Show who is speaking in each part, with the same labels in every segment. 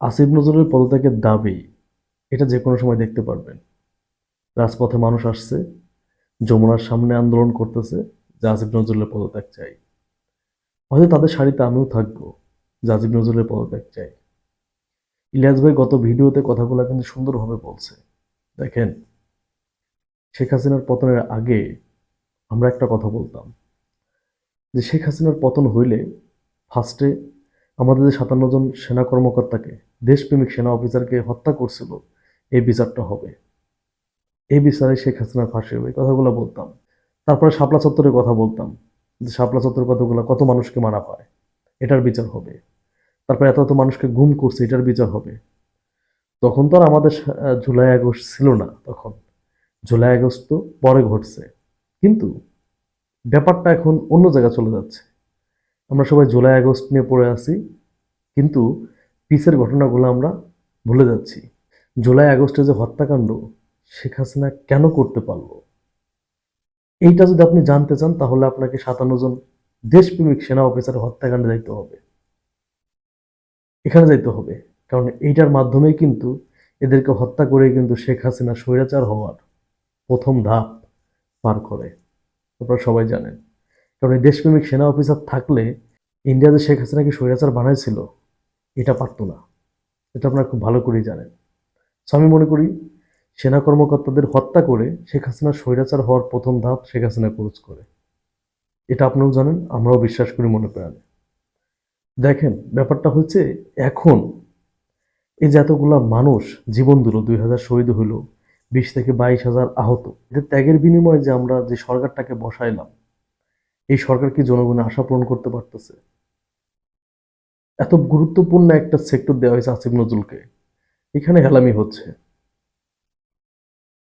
Speaker 1: আসিফ নজরুলের পদত্যাগের দাবি এটা যে কোনো সময় দেখতে পারবেন। রাজপথে মানুষ আসছে, যমুনার সামনে আন্দোলন করতেছে, যে আসিফ নজরুলের পদত্যাগ চাই। হয়তো তাদের শাড়িতে আমিও থাকব, যে আসিফ নজরুলের পদত্যাগ চাই। ইলিয়াস ভাই গত ভিডিওতে কথাগুলো কিন্তু সুন্দরভাবে বলছে। দেখেন, শেখ হাসিনার পতনের আগে আমরা একটা কথা বলতাম, যে শেখ হাসিনার পতন হইলে ফার্স্টে আমাদের যে সাতান্ন জন সেনা কর্মকর্তাকে দেশপ্রেমিক সেনা অফিসারকে হত্যা করছিল, এই বিচারটা হবে। এই বিচারে শেখ হাসিনার ফাঁসি হবে কথাগুলো বলতাম। তারপরে শাপলা চত্বরের কথা বলতাম, যে শাপলা চত্বরের কথাগুলো কত মানুষকে মারা হয়, এটার বিচার হবে। তারপরে এত এত মানুষকে গুম করছে, এটার বিচার হবে। তখন তো আর আমাদের জুলাই আগস্ট ছিল না তখন। জুলাই আগস্ট তো পরে ঘটছে। কিন্তু ব্যাপারটা এখন অন্য জায়গায় চলে যাচ্ছে। আমরা সবাই জুলাই আগস্ট নিয়ে পড়ে আছি, কিন্তু পিসের ঘটনাগুলো আমরা ভুলে যাচ্ছি। জুলাই, আগস্টে যে হত্যাকাণ্ড, শেখ হাসিনা কেন করতে পারল? এইটা যদি আপনি জানতে চান, তাহলে আপনাকে সাতান্ন জন দেশপ্রেমিক সেনা অফিসারের হত্যাকাণ্ডে যাইতে হবে। এখানে যাইতে হবে। কারণ এইটার মাধ্যমেই কিন্তু এদেরকে হত্যা করে কিন্তু শেখ হাসিনা স্বৈরাচার হওয়ার প্রথম ধাপ পার করে। আপনারা সবাই জানেন। কারণ এই দেশপ্রেমিক সেনা অফিসার থাকলে ইন্ডিয়াতে শেখ হাসিনাকে স্বৈরাচার বানাইছিল? এটা পারতো না। এটা আপনারা খুব ভালো করেই জানেন। সো আমি মনে করি সেনা কর্মকর্তাদের হত্যা করে শেখ হাসিনা স্বৈরাচার হওয়ার প্রথম ধাপ শেখ হাসিনা ক্রুজ করে। এটা আপনিও জানেন, আমরাও বিশ্বাস করি মনে প্রাণে। দেখেন, ব্যাপারটা হচ্ছে এখন এই যে এতগুলা মানুষ জীবন দিল, দুই হাজার শহীদ হইল, বিশ থেকে বাইশ হাজার আহত, এদের ত্যাগের বিনিময়ে যে আমরা যে সরকারটাকে বসাইলাম, এই সরকার কি জনগণের আশা পূরণ করতে পারতেছে? এত গুরুত্বপূর্ণ একটা সেক্টর দেওয়া হয়েছে আসিফ নজরুলকে। এখানে হেলামি হচ্ছে।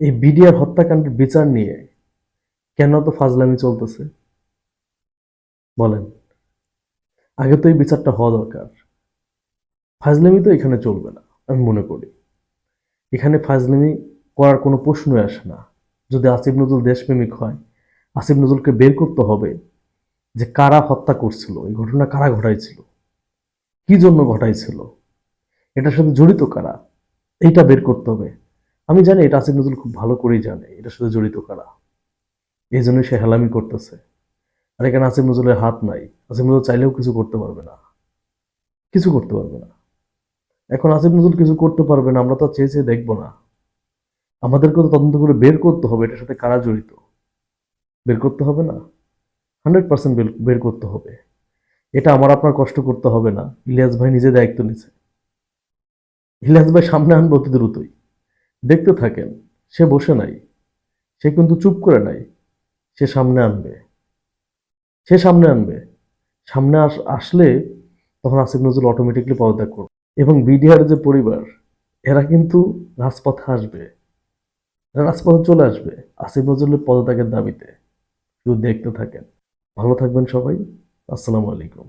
Speaker 1: এই বিডিআর হত্যাকাণ্ডের বিচার নিয়ে কেন তো ফাজলামি চলতেছে? বলেন। আগে তো এই বিচারটা হওয়া দরকার। ফাজলামি তো এখানে চলবে না, আমি মনে করি। এখানে ফাজলামি করার কোনো প্রশ্নই আসে না। যদি আসিফ নজরুল দেশপ্রেমিক হয়, আসিফ নজরুলকে বের করতে হবে যে কারা হত্যা করছিল, এই ঘটনা কারা ঘটাইছিল। কি জন্য ঘটাইছিল? এটার সাথে জড়িত কারা? এইটা বের করতে হবে। আমি জানি এটা আসিফ নজরুল খুব ভালো করেই জানে, এটার সাথে জড়িত কারা। এই জন্যই সে হেলামি করতেছে। আর এখানে আসিফ নজরুলের হাত নাই। আসিফ নজরুল চাইলেও কিছু করতে পারবে না। কিছু করতে পারবে না। এখন আসিফ নজরুল কিছু করতে পারবে না, আমরা তো চেয়ে চেয়ে দেখব না। আমাদেরকে তো তদন্ত করে বের করতে হবে, এটার সাথে কারা জড়িত? বের করতে হবে না? হান্ড্রেড পার্সেন্ট বের করতে হবে। এটা আমার আপনার কষ্ট করতে হবে না। ইলিয়াস ভাই নিজে দায়িত্ব নিছে। ইলিয়াস ভাই সামনে আনবে অতি দ্রুতই। দেখতে থাকেন, সে বসে নাই, সে কিন্তু চুপ করে নাই, সে সামনে আনবে। সে সামনে আনবে। সামনে আসলে তখন আসিফ নজরুল অটোমেটিকলি পদত্যাগ করবে। এবং বিডিআর যে পরিবার, এরা কিন্তু রাজপথে আসবে। রাজপথে চলে আসবে আসিফ নজরুলের পদত্যাগের দাবিতে। শুধু দেখতে থাকেন। ভালো থাকবেন সবাই। আসসালামু আলাইকুম।